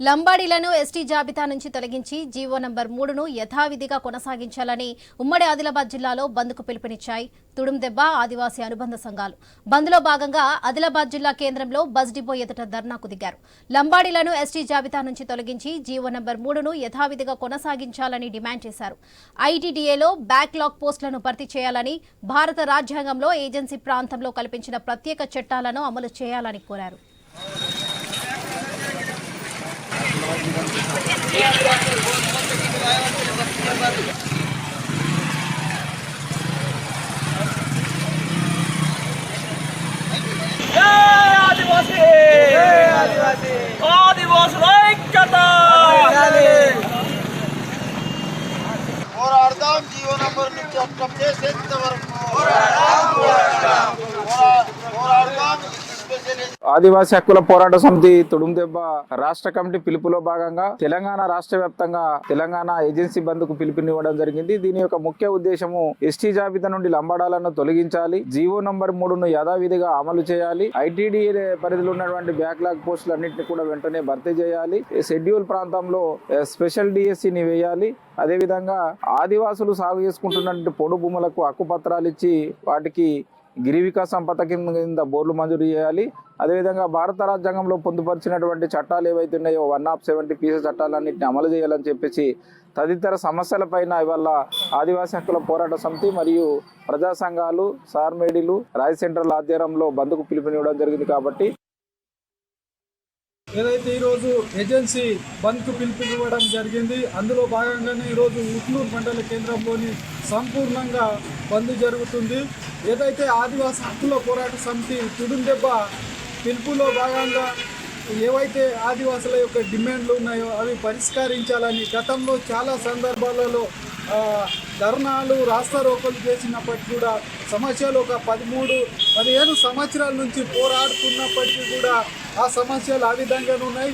లంబాడీలను ST జాబితా నుంచి తొలగించి జీవో నంబర్ మూడును యథావిధిగా కొనసాగించాలని ఉమ్మడి ఆదిలాబాద్ జిల్లాలో బంద్కు పిలుపునిచ్చాయి. తుడుం దెబ్బ ఆదివాసీ అనుబంధ సంఘాలు. బంద్లో భాగంగా ఆదిలాబాద్ జిల్లా కేంద్రంలో బస్ డిపో ఎదుట ధర్నాకు దిగారు. లంబాడీలను ఎస్టీ జాబితా నుంచి తొలగించి జీవో నంబర్ మూడును యథావిధిగా కొనసాగించాలని డిమాండ్ చేశారు. ఐటీడీఏలో బ్యాక్లాగ్ పోస్టులను భర్తీ చేయాలని భారత రాజ్యాంగంలో ఏజెన్సీ ప్రాంతంలో కల్పించిన ప్రత్యేక చట్టాలను అమలు చేయాలని కోరారు జై ఆదివాసీ ఆదివాసుల ఐక్యత పోరాడదాం జీవో నంబర్ నుంచి చట్టం ఆదివాసీ హక్కుల పోరాట సమితి తుడుందెబ్బ రాష్ట్ర కమిటీ పిలుపులో భాగంగా తెలంగాణ రాష్ట్ర వ్యాప్తంగా తెలంగాణ ఏజెన్సీ బంద్కు పిలుపునివ్వడం జరిగింది. దీని యొక్క ముఖ్య ఉద్దేశము ఎస్టీ జాబితా నుండి లంబాడాలను తొలగించాలి. జీవో నంబర్ మూడును యథావిధిగా అమలు చేయాలి. ఐటీడీఏ పరిధిలో ఉన్నటువంటి బ్యాక్లాగ్ పోస్టులు అన్నింటినీ కూడా వెంటనే భర్తీ చేయాలి. షెడ్యూల్ ప్రాంతంలో స్పెషల్ డిఎస్సిని వేయాలి. అదేవిధంగా ఆదివాసులు సాగు చేసుకుంటున్నటువంటి పొడు భూములకు హక్కు పత్రాలు ఇచ్చి వాటికి గిరి వికాసం పథకం కింద బోర్లు మంజూరు చేయాలి. అదేవిధంగా భారత రాజ్యాంగంలో పొందుపరిచినటువంటి చట్టాలు ఏవైతే ఉన్నాయో వన్ ఆఫ్ సెవెంటీ పీసీ చట్టాలన్నింటినీ అమలు చేయాలని చెప్పేసి తదితర సమస్యలపైన ఇవాళ ఆదివాసీ హక్కుల పోరాట సమితి మరియు ప్రజా సంఘాలు సార్మేడీలు రాయ్ సెంట్రల్ ఆధ్వర్యంలో బంద్కు పిలుపునివ్వడం జరిగింది కాబట్టి ఏదైతే ఈరోజు ఏజెన్సీ బంద్కు పిలుపునివ్వడం జరిగింది అందులో భాగంగానే ఈరోజు ఉట్లూరు మండల కేంద్రంలోని సంపూర్ణంగా బంద్ జరుగుతుంది. ఏదైతే ఆదివాసీ హక్కుల పోరాట సమితి తుడుందెబ్బ పిలుపులో భాగంగా ఏవైతే ఆదివాసుల యొక్క డిమాండ్లు ఉన్నాయో అవి పరిష్కరించాలని గతంలో చాలా సందర్భాలలో ధర్నాలు రాస్తారోకలు చేసినప్పటికీ కూడా సమస్యలు ఒక పదమూడు పదిహేను సంవత్సరాల నుంచి పోరాడుతున్నప్పటికీ కూడా ఆ సమస్యలు ఆ విధంగానే ఉన్నాయి.